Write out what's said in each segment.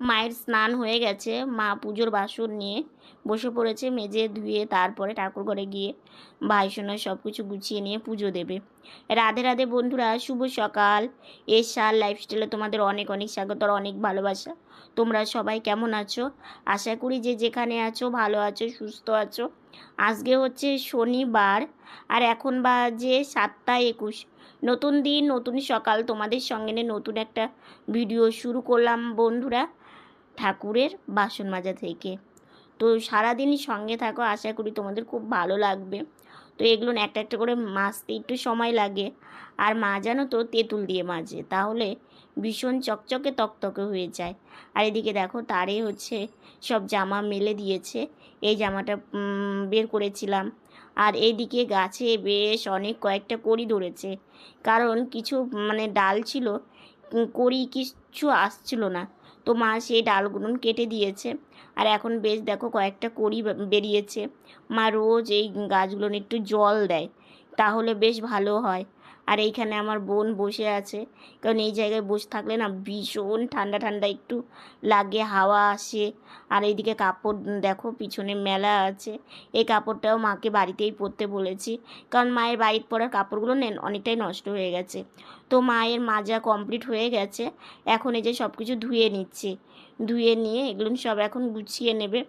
মায়ের স্নান হয়ে গেছে, মা পুজোর বাসন নিয়ে বসে পড়েছে মেজে ধুয়ে, তারপরে ঠাকুর ঘরে গিয়ে ভাই ভাইসোনা সব কিছু গুছিয়ে নিয়ে পুজো দেবে। রাধে রাধে বন্ধুরা, শুভ সকাল। এর সার লাইফস্টাইলে তোমাদের অনেক অনেক স্বাগত আর অনেক ভালোবাসা। তোমরা সবাই কেমন আছো? আশা করি যে যেখানে আছো, ভালো আছো, সুস্থ আছো। আজকে হচ্ছে শনিবার আর এখন বাজে সাতটা একুশ। নতুন দিন, নতুন সকাল। তোমাদের সঙ্গে নিয়ে নতুন একটা ভিডিও শুরু করলাম বন্ধুরা। ঠাকুরের বাসন মাজা থেকে। তো সারাদিনই সঙ্গে থাকো, আশা করি তোমাদের খুব ভালো লাগবে। তো এগুলো একটা একটা করে মাজতে একটু সময় লাগে। আর মাজানো তো তেঁতুল দিয়ে মাজে, তাহলে ভীষণ চকচকে তকতকে হয়ে যায়। আর এদিকে দেখো, তারে হচ্ছে সব জামা মেলে দিয়েছে। এই জামাটা বের করেছিলাম। আর এইদিকে গাছে বেশ অনেক কয়েকটা কড়ি ধরেছে। কারণ কিছু মানে ডাল ছিল কড়ি কিচ্ছু আসছিল না। তো মা সেই ডালগুলো কেটে দিয়েছে। আর এখন বেশ দেখো কয়েকটা কড়ি বেরিয়েছে। মা রোজ এই গাছগুলো একটু জল দেয়। তাহলে বেশ ভালো হয়। আর এইখানে আমার বোন বসে আছে। কারণ এই জায়গায় বসে থাকলে না ভীষণ ঠান্ডা ঠান্ডা একটু লাগে, হাওয়া আসে। আর এইদিকে কাপড়, দেখো পিছনে মেলা আছে। এই কাপড়টাও মাকে বাড়িতেই পরতে বলেছি। কারণ মায়ের বাড়ির পরার কাপড়গুলো নেন, অনেকটাই নষ্ট হয়ে গেছে। তো মায়ের মাজা কমপ্লিট হয়ে গেছে। এখন এই যে সব কিছু ধুয়ে নিচ্ছে। ধুয়ে নিয়ে এগুলো সব এখন গুছিয়ে নেবে।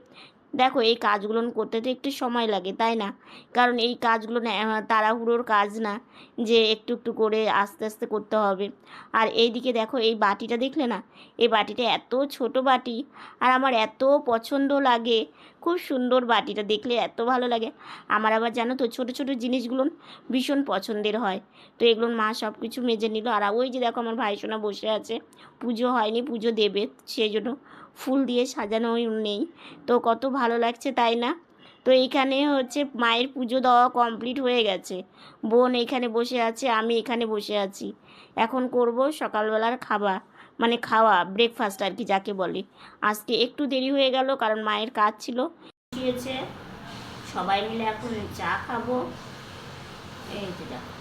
দেখো, এই কাজগুলো করতে তো একটু সময় লাগে, তাই না? কারণ এই কাজগুলো তাড়াহুড়োর কাজ না, যে একটু একটু করে আস্তে আস্তে করতে হবে। আর এইদিকে দেখো, এই বাটিটা দেখলে না, এই বাটিটা এত ছোট বাটি, আর আমার এত পছন্দ লাগে। খুব সুন্দর বাটিটা, দেখলে এত ভালো লাগে। আমার আবার জানো তো, ছোট ছোট জিনিসগুলো ভীষণ পছন্দের হয়। তো এগুলো মা সব কিছু মেজে নিল, আর ওই যে দেখো, আমার ভাই সোনা বসে আছে, পুজো হয়নি, পুজো দেবে, সেই জন্য ফুল দিয়ে সাজানো নেই। তো কত ভালো লাগছে তাই না? তো এইখানে হচ্ছে মায়ের পুজো দেওয়া কমপ্লিট হয়ে গেছে। বোন এখানে বসে আছে, আমি এখানে বসে আছি। এখন করব সকালবেলার খাবার মানে খাওয়া ব্রেকফাস্ট আর কি যাকে বলে। আজকে একটু দেরি হয়ে গেল কারণ মায়ের কাজ ছিল। সবাই মিলে এখন চা খাব। এই যে দেখো।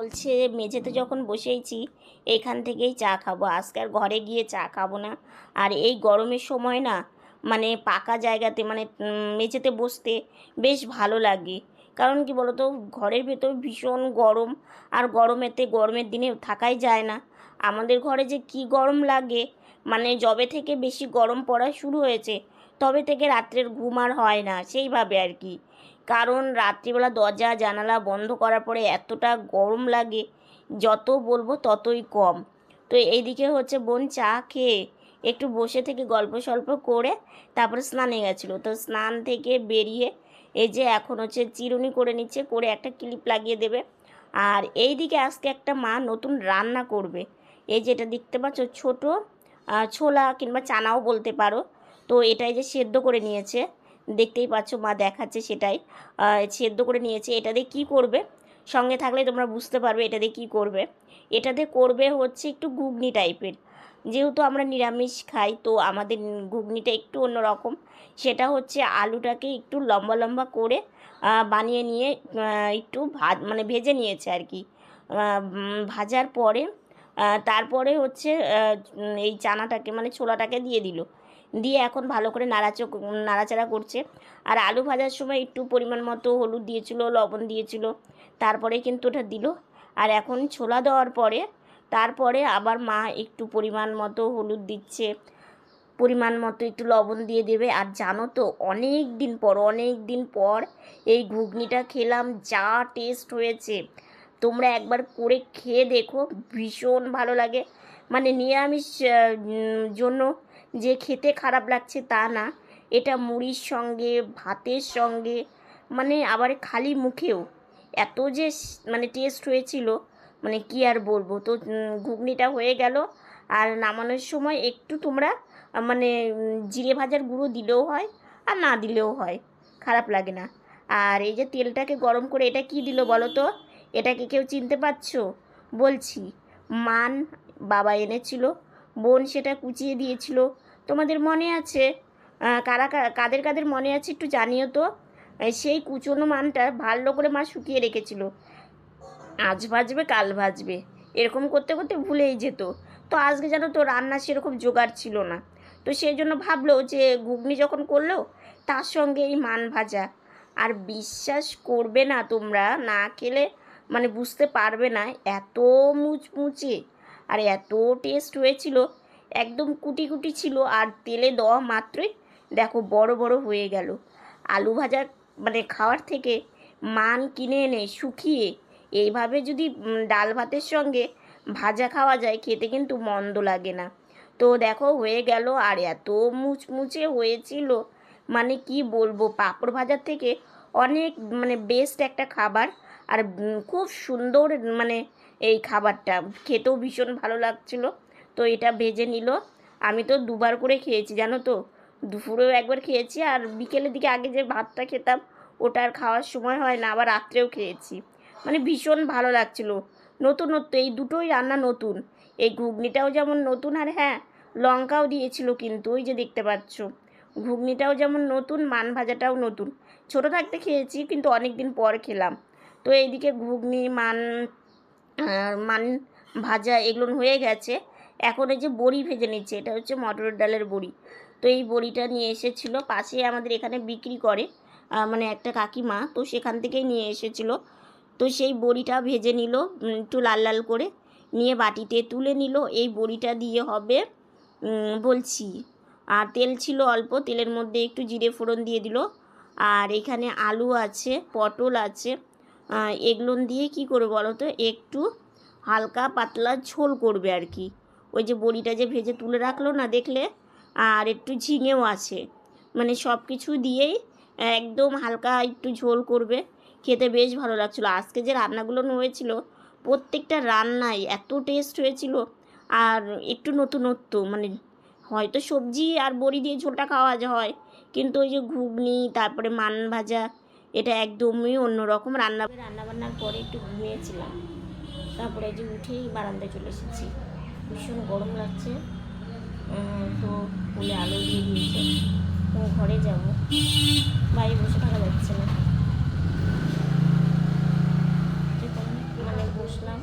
বলছে, মেঝেতে যখন বসেইছি এইখান থেকেই চা খাব। আজকে আর ঘরে গিয়ে চা খাব না। আর এই গরমের সময় না মানে পাকা জায়গাতে মানে মেঝেতে বসতে বেশ ভালো লাগে। কারণ কি বলতো, ঘরের ভেতর ভীষণ গরম। আর গরমেতে, গরমের দিনে থাকাই যায় না। আমাদের ঘরে যে কি গরম লাগে মানে যবে থেকে বেশি গরম পড়া শুরু হয়েছে, তবে থেকে রাত্রের ঘুম আর হয় না। সেইভাবে আর কি। কারণ রাত্রিবেলা দরজা জানালা বন্ধ করার পরে এতটা গরম লাগে, যত বলব ততই কম। তো এইদিকে হচ্ছে বোন চা খেয়ে একটু বসে থেকে গল্প সল্প করে তারপরে স্নানে গেছিল। তো স্নান থেকে বেরিয়ে এই যে এখন হচ্ছে চিরুনি করে নিচ্ছে, করে একটা ক্লিপ লাগিয়ে দেবে। আর এই দিকে আজকে একটা মা নতুন রান্না করবে। এই যেটা দেখতে পাচ্ছ ছোট ছোলা কিংবা চানাও বলতে পারো। তো এটাই যে সেদ্ধ করে নিয়েছে। দেখতেই পাচ্ছ, মা দেখাচ্ছে সেটাই। সেদ্ধ করে নিয়েছে। এটা দিয়ে কী করবে? সঙ্গে থাকলে তোমরা বুঝতে পারবে এটা দিয়ে কী করবে। এটাতে করবে হচ্ছে একটু ঘুগনি টাইপের। যেহেতু আমরা নিরামিষ খাই, তো আমাদের ঘুগনিটা একটু অন্যরকম। সেটা হচ্ছে আলুটাকে একটু লম্বা লম্বা করে বানিয়ে নিয়ে একটু ভাজ মানে ভেজে নিয়েছে আর কি। ভাজার পরে তারপরে হচ্ছে এই চানাটাকে মানে ছোলাটাকে দিয়ে দিল। দিয়ে এখন ভালো করে নাড়াচো, নাড়াচাড়া করছে। আর আলু ভাজার সময় একটু পরিমাণ মতো হলুদ দিয়েছিল, লবণ দিয়েছিল, তারপরে কিন্তু ওটা দিল। আর এখন ছোলা দেওয়ার পরে, তারপরে আবার মা একটু পরিমাণ মতো হলুদ দিচ্ছে, পরিমাণ মতো একটু লবণ দিয়ে দেবে। আর জানো তো, অনেক দিন পর, অনেক দিন পর এই ঘুগনিটা খেলাম, যা টেস্ট হয়েছে। তোমরা একবার করে খেয়ে দেখো, ভীষণ ভালো লাগে। মানে নিরামিষ জন্য যে খেতে খারাপ লাগছে তা না। এটা মুড়ির সঙ্গে, ভাতের সঙ্গে মানে আবার খালি মুখেও। এত যে মানে টেস্ট হয়েছিল মানে কি আর বলব? তো ঘুগনিটা হয়ে গেল। আর নামানোর সময় একটু তোমরা মানে জিরে ভাজার গুঁড়ো দিলেও হয় আর না দিলেও হয়। খারাপ লাগে না। আর এই যে তেলটাকে গরম করে এটা কি দিল বলো তো? এটাকে কেউ চিনতে পারছ? বলছি, মান বাবা এনেছিল। বোন সেটা কুচিয়ে দিয়েছিল। তোমাদের মনে আছে? কারা কাদের কাদের মনে আছে একটু জানিও তো। সেই কুচনো মানটা ভালো করে মা শুকিয়ে রেখেছিল। আজ ভাজবে, কাল ভাজবে। এরকম করতে করতে ভুলেই যেত। তো আজকে যেন তো রান্না সেরকম জোগাড় ছিল না। তো সেই জন্য ভাবলো যে ঘুগনি যখন করল, তার সঙ্গে এই মান ভাজা। আর বিশ্বাস করবে না তোমরা, না খেলে মানে বুঝতে পারবে না, এত মুচমুচে। আর এত টেস্ট হয়েছিল, একদম কুটি কুটি ছিল আর তেলে দেওয়া মাত্রই দেখো বড় বড় হয়ে গেল। আলু ভাজা মানে খাওয়ার থেকে মান কিনে এনে শুকিয়ে এইভাবে যদি ডাল ভাতের সঙ্গে ভাজা খাওয়া যায়, খেতে কিন্তু মন্দ লাগে না। তো দেখো হয়ে গেল আর এত মুচমুচে হয়েছিল মানে কি বলব, পাঁপড় ভাজার থেকে অনেক মানে বেস্ট একটা খাবার। আর খুব সুন্দর মানে এই খাবারটা। খেতেও ভীষণ ভালো লাগছিল। তো এটা ভেজে নিল। আমি তো দুবার করে খেয়েছি, জানো তো? দুপুরেও একবার খেয়েছি আর বিকেলের দিকে আগে যে ভাতটা খেতাম, ওটা আর খাওয়ার সময় হয় না, আবার রাত্রেও খেয়েছি। মানে ভীষণ ভালো লাগছিল। নতুনত্ব, এই দুটোই রান্না নতুন। এই ঘুগনিটাও যেমন নতুন আর হ্যাঁ লঙ্কাও দিয়েছিল কিন্তু, ওই যে দেখতে পাচ্ছ। ঘুগনিটাও যেমন নতুন, মান ভাজাটাও নতুন। ছোট থাকতে খেয়েছি, কিন্তু অনেক দিন পর খেলাম। তো এইদিকে ঘুগনি, মান মান ভাজা এগুলো হয়ে গেছে। এখন এই যে বড়ি ভেজে নিচ্ছে, এটা হচ্ছে মটরের ডালের বড়ি। তো এই বড়িটা নিয়ে এসেছিল, পাশে আমাদের এখানে বিক্রি করে মানে একটা কাকিমা, তো সেখান থেকেই নিয়ে এসেছিল। তো সেই বড়িটা ভেজে নিল একটু লাল লাল করে, নিয়ে বাটিতে তুলে নিল। এই বড়িটা দিয়ে হবে বলছি, আর তেল ছিল অল্প, তেলের মধ্যে একটু জিরে ফোড়ন দিয়ে দিল। আর এখানে আলু আছে, পটল আছে আহ, এগুলো দিয়ে কি করবে বলো তো? একটু হালকা পাতলা ঝোল করবে আর কি। ওই যে বড়িটা যে ভেজে তুলে রাখল না দেখলে? আর একটু ঝিঙেও আছে। মানে সব কিছু দিয়েই একদম হালকা একটু ঝোল করবে। খেতে বেশ ভালো লাগছিল। আজকে যে রান্নাগুলো হয়েছিল প্রত্যেকটা রান্নাই এত টেস্ট হয়েছিল। আর একটু নতুনত্ব মানে হয়তো সবজি আর বড়ি দিয়ে ঝোলটা খাওয়া হয়। কিন্তু ওই যে ঘুগনি তারপরে মান ভাজা এটা একদমই অন্যরকম রান্না রান্না বান্নার পরে একটু ঘুমিয়েছিলাম। তারপরে যে উঠেই বারান্দায় চলে এসেছি। ভীষণ গরম লাগছে। তো ফুলে আলো দিয়ে দিয়েছে। তো ঘরে যাব। বাইরে বসে থাকা যাচ্ছে না। মানে বসলাম।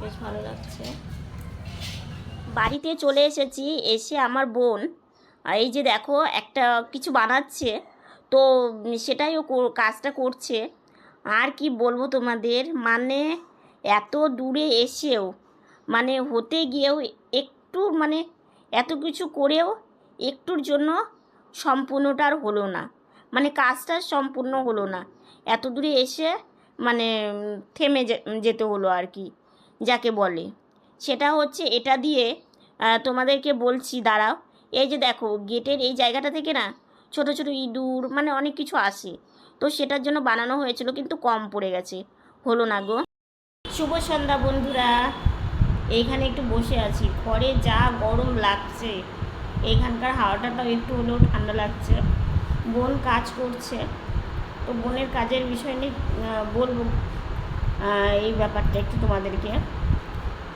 বেশ ভালো লাগছে। বাড়িতে চলে এসেছি। এসে আমার বোন এই যে দেখো একটা কিছু বানাচ্ছে। তো সেটাই ও কাজটা করছে। আর কি বলব তোমাদের? মানে এত দূরে এসেও মানে হতে গিয়েও একটু মানে এত কিছু করেও একটুর জন্য সম্পূর্ণটা আর হলো না। মানে কাজটা সম্পূর্ণ হলো না। এত দূরে এসে মানে থেমে যেতে হলো আর কি, যাকে বলে। সেটা হচ্ছে এটা দিয়ে তোমাদেরকে বলছি, দাঁড়াও। এই যে দেখো, গেটের এই জায়গাটা থেকে না ছোট ছোট ইঁদুর মানে অনেক কিছু আসে। তো সেটার জন্য বানানো হয়েছিল, কিন্তু কম পড়ে গেছে। হলো না গো। শুভ সন্ধ্যা বন্ধুরা। এইখানে একটু বসে আছি। ঘরে যা গরম লাগছে। এইখানকার হাওয়াটাটাও একটু হলেও ঠান্ডা লাগছে। বোন কাজ করছে। তো বোনের কাজের বিষয় নিয়ে বলব এই ব্যাপারটা একটু তোমাদেরকে।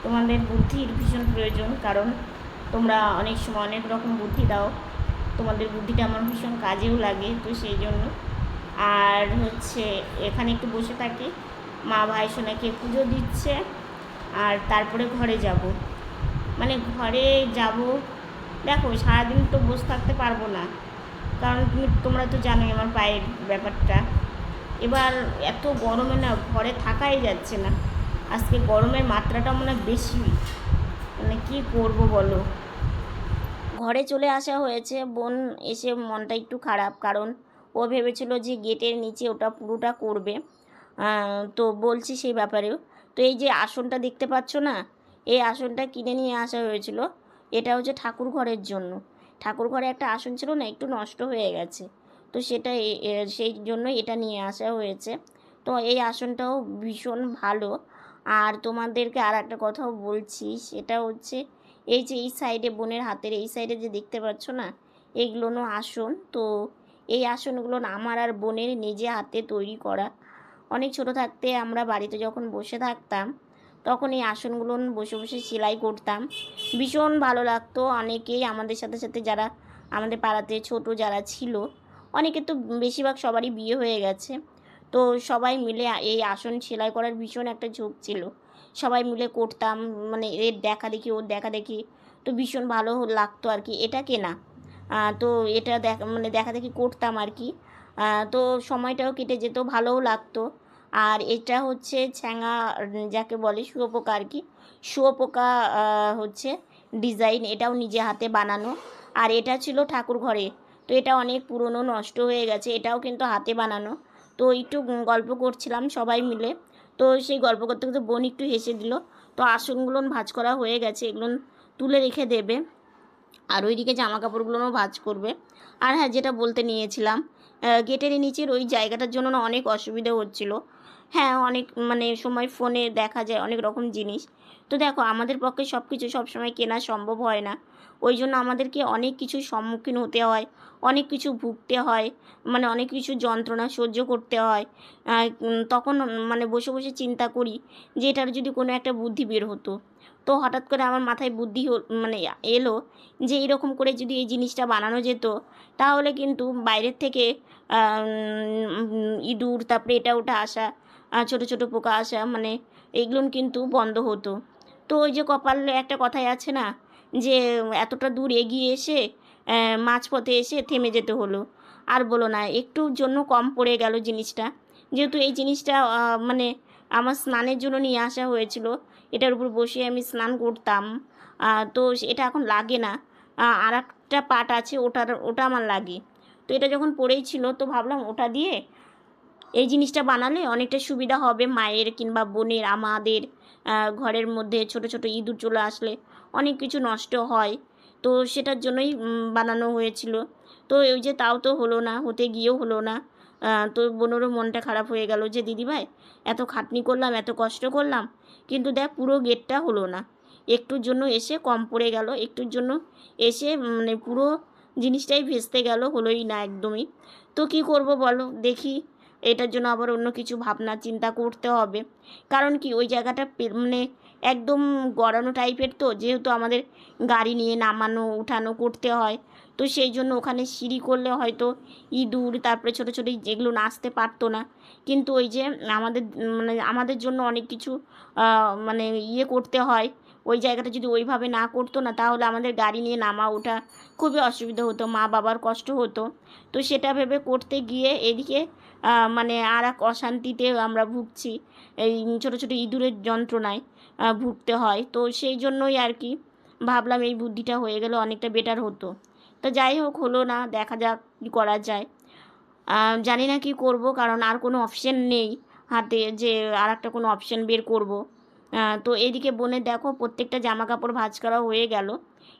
তোমাদের বুদ্ধির ভীষণ প্রয়োজন, কারণ তোমরা অনেক সময় অনেক রকম বুদ্ধি দাও। তোমাদের বুদ্ধিটা আমার ভীষণ কাজেও লাগে তো সেই জন্য। আর হচ্ছে এখানে একটু বসে থাকি, মা ভাই সোনাকে পুজো দিচ্ছে, আর তারপরে ঘরে যাব। মানে ঘরে যাব, দেখো সারাদিন তো বসে থাকতে পারব না। কারণ তুমি, তোমরা তো জানোই আমার পায়ের ব্যাপারটা। এবার এত গরমে না ঘরে থাকাই যাচ্ছে না। আজকে গরমের মাত্রাটা মনে হয় বেশি। মানে কী করব বলো? ঘরে চলে আসা হয়েছে। বোন এসে মনটা একটু খারাপ, কারণ ও ভেবেছিল যে গেটের নিচে ওটা পুরোটা করবে। তো বলছি সেই ব্যাপারেও তো এই যে আসনটা দেখতে পাচ্ছ না, এই আসনটা কিনে নিয়ে আসা হয়েছিল। এটা হচ্ছে ঠাকুর ঘরের জন্য। ঠাকুর ঘরে একটা আসন ছিল না, একটু নষ্ট হয়ে গেছে। তো সেটা সেই জন্য এটা নিয়ে আসা হয়েছে। তো এই আসনটাও ভীষণ ভালো। আর তোমাদেরকে আর একটা কথাও বলছি, সেটা হচ্ছে এই যে এই সাইডে বোনের হাতের এই সাইডে যে দেখতে পাচ্ছ না, এগুলো আসন। তো এই আসনগুলো আমার আর বোনের নিজে হাতে তৈরি করা। অনেক ছোট থাকতে আমরা বাড়িতে যখন বসে থাকতাম, তখন এই আসনগুলো বসে বসে সেলাই করতাম। ভীষণ ভালো লাগতো। অনেকেই আমাদের সাথে সাথে যারা আমাদের পাড়াতে ছোট যারা ছিল, অনেকে তো বেশিরভাগ সবারই বিয়ে হয়ে গেছে। তো সবাই মিলে এই আসন সেলাই করার ভীষণ একটা ঝোঁক ছিল। সবাই মিলে করতাম মানে এর দেখা দেখি, ওর দেখা দেখি, তো ভীষণ ভালো লাগতো আর কি। এটা কেনা তো এটা দেখ মানে দেখা দেখি করতাম আর কি। তো সময়টাও কেটে যেত, ভালোও লাগতো। আর এটা হচ্ছে ছ্যাঙা, যাকে বলে শুয়োপোকা আর কি। শুয়োপোকা হচ্ছে ডিজাইন, এটাও নিজে হাতে বানানো। আর এটা ছিল ঠাকুর ঘরে, তো এটা অনেক পুরনো, নষ্ট হয়ে গেছে, এটাও কিন্তু হাতে বানানো। তো একটু গল্প করছিলাম সবাই মিলে। তো সেই গল্প করতে করতে বোন একটু হেসে দিল, তো আসনগুলো ভাঁজ করা হয়ে গেছে, এগুলো তুলে রেখে দেবে। আর ওইদিকে জামা কাপড়গুলোও ভাঁজ করবে। আর হ্যাঁ যেটা বলতে নিয়েছিলাম গেটের নিচের ওই জায়গাটার জন্য না অনেক অসুবিধা হচ্ছিল। হ্যাঁ অনেক মানে সময় ফোনে দেখা যায়, অনেক রকম জিনিস। তো দেখো, আমাদের পক্ষে সব কিছু সবসময় কেনা সম্ভব হয় না। ওই জন্য আমাদেরকে অনেক কিছুর সম্মুখীন হতে হয়, অনেক কিছু ভুগতে হয় মানে অনেক কিছু যন্ত্রণা সহ্য করতে হয় তখন মানে বসে বসে চিন্তা করি যে এটার যদি কোনো একটা বুদ্ধি বের হতো। তো হঠাৎ করে আমার মাথায় বুদ্ধি মানে এলো যে এরকম করে যদি এই জিনিসটা বানানো যেত, তাহলে কিন্তু বাইরের থেকে ইঁদুর, তারপরে এটা ওটা আসা ছোটো ছোটো পোকা আসা মানে এগুলো কিন্তু বন্ধ হতো। তো ওই যে কপালে একটা কথাই আছে না যে এতটা দূর এগিয়ে এসে মাঝপথে এসে থেমে যেতে হলো। আর বলো না একটুর জন্য কম পড়ে গেল জিনিসটা। যেহেতু এই জিনিসটা মানে আমার স্নানের জন্য নিয়ে আসা হয়েছিল, এটার উপর বসে আমি স্নান করতাম। তো এটা এখন লাগে না। আর একটা পাট আছে, ওটার, ওটা আমার লাগে। তো এটা যখন পড়েই ছিল, তো ভাবলাম ওটা দিয়ে এই জিনিসটা বানালে অনেকটা সুবিধা হবে মায়ের কিংবা বোনের, আমাদের ঘরের মধ্যে ছোট ছোট ইঁদুর চলে আসলে। অনেক কিছু নষ্ট হয়। তো সেটার জন্যই বানানো হয়েছিল। তো ওই যে তাও তো হলো না, হতে গিয়েও হলো না। তো বোনেরও মনটা খারাপ হয়ে গেল যে, দিদিভাই, এত খাটনি করলাম, এত কষ্ট করলাম, কিন্তু দেখ, পুরো গেটটা হলো না। একটুর জন্য এসে কম পড়ে গেল, একটুর জন্য এসে মানে পুরো জিনিসটাই ভেস্তে গেল, হলোই না একদমই। তো কি করব বলো, দেখি। এটার জন্য আবার অন্য কিছু ভাবনা, চিন্তা করতে হবে। কারণ কি, ওই জায়গাটা মানে একদম গড়ানো টাইপের তো, যেহেতু আমাদের গাড়ি নিয়ে নামানো, উঠানো, করতে হয়। তো সেই জন্য ওখানে সিঁড়ি করলে হয়তো ইঁদুর, তারপরে ছোটো ছোটো যেগুলো নাচতে পারতো না। কিন্তু ওই যে আমাদের মানে আমাদের জন্য অনেক কিছু মানে ইয়ে করতে হয়। ওই জায়গাটা যদি ওইভাবে না করতো না, তাহলে আমাদের গাড়ি নিয়ে নামা, ওঠা খুবই অসুবিধা হতো, মা বাবার কষ্ট হতো। তো সেটা ভেবে করতে গিয়ে এদিকে মানে আর এক অশান্তিতে আমরা ভুগছি, এই ছোটো ছোটো ইঁদুরের যন্ত্রণায়। ভুগতে হয়। তো সেই জন্যই আর কি ভাবলাম এই বুদ্ধিটা হয়ে গেলে অনেকটা বেটার হতো। তো যাই হোক, হলো না, দেখা যাক কী করা যায়। জানি না কি করব, কারণ আর কোনো অপশন নেই হাতে যে আর একটা কোনো অপশন বের করব। তো এদিকে বোনের দেখো, প্রত্যেকটা জামা কাপড় ভাঁজ করা হয়ে গেল।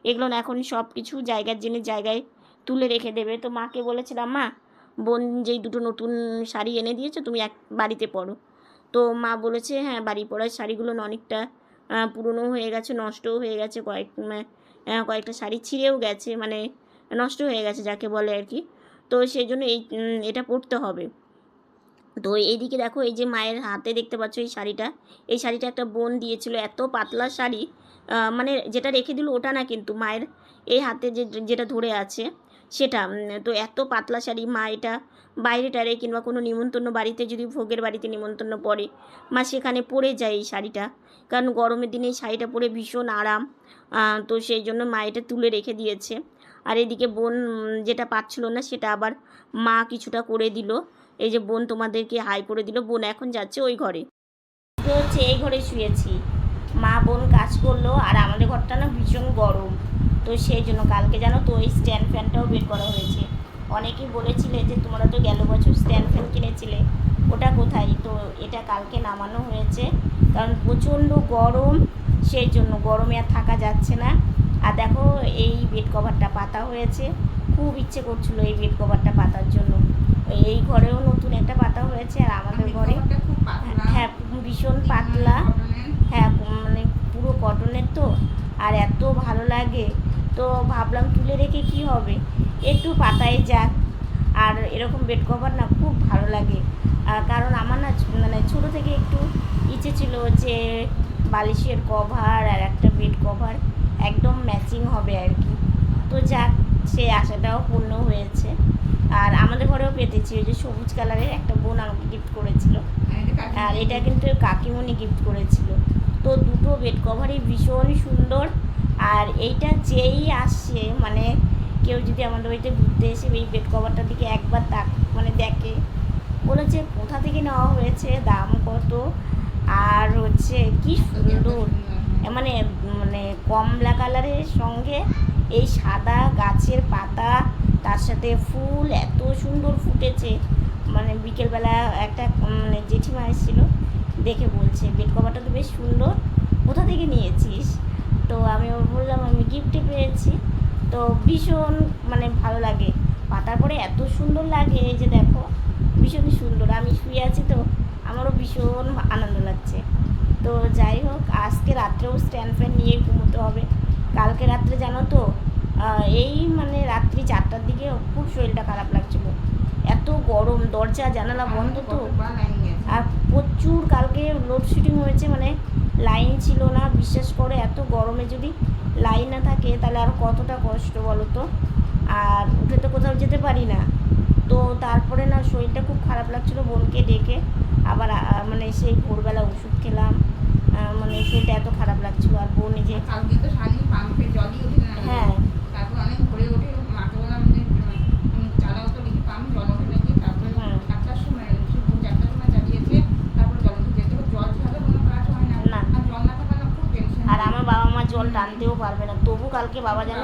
এগুলো এখন সব কিছু জায়গার জিনিস জায়গায় তুলে রেখে দেবে। তো মাকে বলেছিলাম, মা, বোন যেই দুটো নতুন শাড়ি এনে দিয়েছে, তুমি এক বাড়িতে পরো। তো মা বলেছে হ্যাঁ বাড়ি পড়ার শাড়িগুলো অনেকটা পুরনো হয়ে গেছে, নষ্টও হয়ে গেছে, কয়েক কয়েকটা শাড়ি ছিঁড়েও গেছে মানে নষ্ট হয়ে গেছে যাকে বলে আর কি। তো সেই জন্য এই এটা পরতে হবে। তো এইদিকে দেখো, এই যে মায়ের হাতে দেখতে পাচ্ছ এই শাড়িটা এই শাড়িটা একটা বোন দিয়েছিল, এত পাতলা শাড়ি মানে যেটা রেখে দিল ওটা না কিন্তু মায়ের, এই হাতে যে, যেটা ধরে আছে সেটা তো এত পাতলা শাড়ি, মা এটা বাইরে টারে কিংবা কোনো নিমন্ত্রণ বাড়িতে যদি ভোগের বাড়িতে নিমন্ত্রণ পড়ে, মা সেখানে পরে যায় এই শাড়িটা। কারণ গরমের দিনে এই শাড়িটা পরে ভীষণ আরাম তো সেই জন্য মা এটা তুলে রেখে দিয়েছে। আর এদিকে বোন যেটা পাচ্ছিল না সেটা আবার মা কিছুটা করে দিল। এই যে বোন তোমাদেরকে হাই করে দিল, বোন এখন যাচ্ছে ওই ঘরে। তো হচ্ছে এই ঘরে শুয়েছি। মা, বোন কাজ করল, আর আমাদের ঘরটা না ভীষণ গরম। তো সেই জন্য কালকে জানো তো ওই স্ট্যান্ড ফ্যানটাও বের করা হয়েছে। অনেকেই বলেছিলে যে তোমরা তো গেল বছর স্ট্যান্ড ফ্যান কিনেছিলে ওটা কোথায়? তো এটা কালকে নামানো হয়েছে। কারণ প্রচণ্ড গরম সেই জন্য গরমে আর থাকা যাচ্ছে না। আর দেখো এই বেড কভারটা পাতা হয়েছে। খুব ইচ্ছে করছিল এই বেড কভারটা পাতার জন্য। এই ঘরেও নতুন একটা পাতা হয়েছে আর আমাদের ঘরে হ্যাঁ ভীষণ পাতলা। হ্যাঁ মানে পুরো কটনের তো। আর এত ভালো লাগে। তো ভাবলাম তুলে রেখে কি হবে? একটু পাতায় যাক। আর এরকম বেড কভার না খুব ভালো লাগে। কারণ আমার না মানে ছোটো থেকে একটু ইচ্ছে ছিল যে বালিশের কভার আর একটা বেড কভার একদম ম্যাচিং হবে আর কি। তো যাক সেই আশাটাও পূর্ণ হয়েছে। আর আমাদের ঘরেও পেতেছি ওই যে সবুজ কালারের একটা বোন আমাকে গিফট করেছিল। আর এটা কিন্তু কাকিমণি গিফট করেছিল। তো দুটো বেড কভারই ভীষণ সুন্দর। আর এইটা যেই আসছে মানে কেউ যদি আমাদের বাড়িতে ঘুরতে এসে এই বেড কভারটার দিকে একবার তাক মানে দেখে বলেছে কোথা থেকে নেওয়া হয়েছে, দাম কত? আর হচ্ছে কি সুন্দর। মানে মানে কমলা কালারের সঙ্গে এই সাদা গাছের পাতা, তার সাথে ফুল এত সুন্দর ফুটেছে। মানে বিকেলবেলা একটা মানে জেঠিমা এসেছিল, দেখে বলছে বেড কভারটা তো বেশ সুন্দর, কোথা থেকে নিয়েছিস? তো আমি ওর বললাম, আমি গিফটে পেয়েছি। তো ভীষণ মানে ভালো লাগে। পাতার পরে এত সুন্দর লাগে, এই যে দেখো, ভীষণই সুন্দর। আমি শুয়ে আছি তো, আমারও ভীষণ আনন্দ লাগছে। তো যাই হোক, আজকে রাত্রেও স্ট্যান্ড ফ্যান নিয়ে ঘুমোতে হবে। কালকে রাত্রে জানো তো এই মানে রাত্রি চারটার দিকে খুব শরীরটা খারাপ লাগছিল এত গরম দরজা জানালা বন্ধ তো। আর প্রচুর কালকে লোডশেডিং হয়েছে মানে লাইন ছিল না বিশ্বাস করে এত গরমে যদি লাইন না থাকে তাহলে আর কতটা কষ্ট বলো তো? আর উঠে তো কোথাও যেতে পারি না। তো তারপরে না শরীরটা খুব খারাপ লাগছিল বোনকে ডেকে আবার মানে সেই ভোরবেলা ওষুধ খেলাম। মানে শরীরটা এত খারাপ লাগছিল আর বোন যে হ্যাঁ তারপর অনেক ভোরে ওঠে মাকে বললাম যে উম, চালাও তো দেখি পাম্প জল ওঠে নাকি তারপরে হুম। চারটার সময় সে ভোর চারটার সময় চালিয়েছে তারপর জল উঠে যেতে হবে। জল ছাড়া কোনো কাজ হয় না না। আর জল না থাকলে না খুব টেনশন আর আমার বাবা মা জল টানতেও পারবে না। তবু কালকে বাবা যেন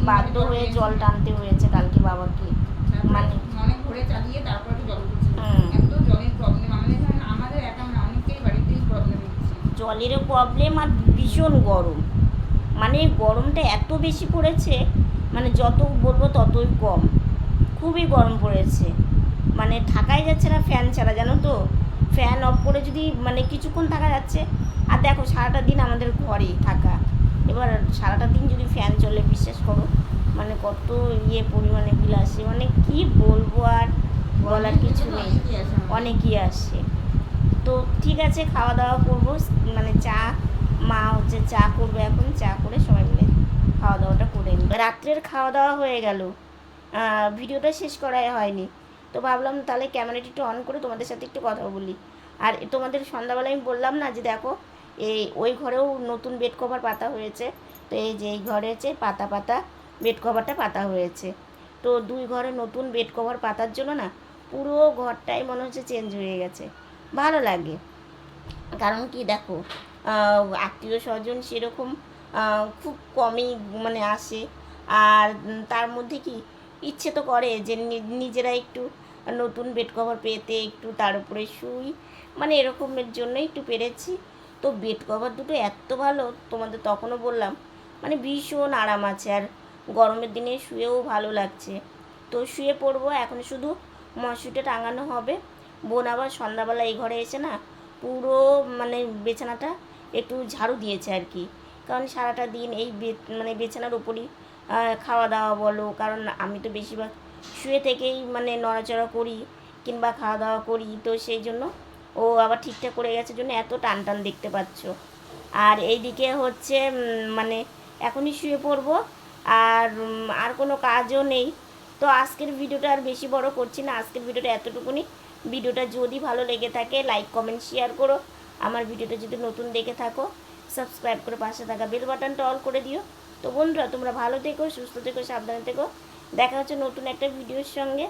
বাধ্য হয়ে জল টানতে হয়েছে কালকে বাবাকে। মানে- মানে অনেক ভোরে চালিয়ে তারপরে জল এত জলের প্রবলেম আমাদের আমাদের একা অনেকেই বাড়িতেই প্রবলেম জলেরও প্রবলেম আর ভীষণ গরম। মানে গরমটা এত বেশি পড়েছে মানে যত বলব ততই কম। খুবই গরম পড়েছে। মানে থাকাই যাচ্ছে না ফ্যান ছাড়া জানো তো? ফ্যান অফ করে যদি মানে কিছুক্ষণ থাকা যাচ্ছে। আর দেখো সারাটা দিন আমাদের ঘরেই থাকা। এবার সারাটা দিন যদি ফ্যান চলে বিশ্বাস করো। মানে কত ইয়ে পরিমাণে বিল আসে। মানে কি বলব আর বলার কিছু নেই। অনেকেই আসে। তো ঠিক আছে খাওয়া দাওয়া করব। মানে চা মা হচ্ছে চা করবে এখন। চা করে সবাই মিলে খাওয়া দাওয়াটা করে নিই। রাত্রের খাওয়া দাওয়া হয়ে গেল। ভিডিওটা শেষ করাই হয়নি। তো ভাবলাম তাহলে ক্যামেরাটি একটু অন করে তোমাদের সাথে একটু কথা বলি। আর তোমাদের সন্ধ্যাবেলায় আমি বললাম না যে দেখো এই, ওই ঘরেও নতুন বেড কভার পাতা হয়েছে। তো এই যে, এই ঘরে হচ্ছে পাতা পাতা বেড কভারটা পাতা হয়েছে। তো দুই ঘরে নতুন বেড কভার পাতার জন্য না, পুরো ঘরটাই মনে হচ্ছে চেঞ্জ হয়ে গেছে। ভালো লাগে। কারণ কি দেখো আত্মীয় স্বজন সেরকম খুব কমই মানে আসে। আর তার মধ্যে কি, ইচ্ছে তো করে যে নিজেরা একটু নতুন বেড কভার পেতে একটু তার উপরে শুই। মানে এরকমের জন্যই একটু পেরেছি। তো বেড কভার দুটো এত ভালো, তোমাদের তখনও বললাম। মানে ভীষণ আরাম আছে আর গরমের দিনে শুয়েও ভালো লাগছে। তো শুয়ে পড়ব, এখন শুধু মশুরিটা টাঙানো হবে। বোন আবার সন্ধ্যাবেলা এই ঘরে এসে না পুরো মানে বেছানাটা একটু ঝাড়ু দিয়েছে আর কি। কারণ সারাটা দিন এই মানে বেছানার উপরই খাওয়া দাওয়া বলো, কারণ আমি তো বেশিরভাগ শুয়ে থেকেই মানে নড়াচড়া করি কিংবা খাওয়া দাওয়া করি, তো সেই জন্য ও আবার ঠিকঠাক করে গেছে জন্য এত টান টান দেখতে পাচ্ছ। আর এইদিকে হচ্ছে মানে এখনই শুয়ে পড়ব, আর আর কোনো কাজও নেই। তো আজকের ভিডিওটা আর বেশি বড় করছি না, আজকের ভিডিওটা এতটুকুনি। ভিডিওটা যদি ভালো লেগে থাকে লাইক কমেন্ট শেয়ার করো। আমার ভিডিওটা যদি নতুন দেখে থাকো সাবস্ক্রাইব করে পাশে থাকা বেল বাটনটা অল করে দিও। তো বন্ধুরা, তোমরা ভালো থেকো, সুস্থ থেকো, সাবধানে থেকো। দেখা হচ্ছে নতুন একটা ভিডিওর সঙ্গে।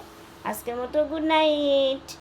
আজকের মতো গুড নাইট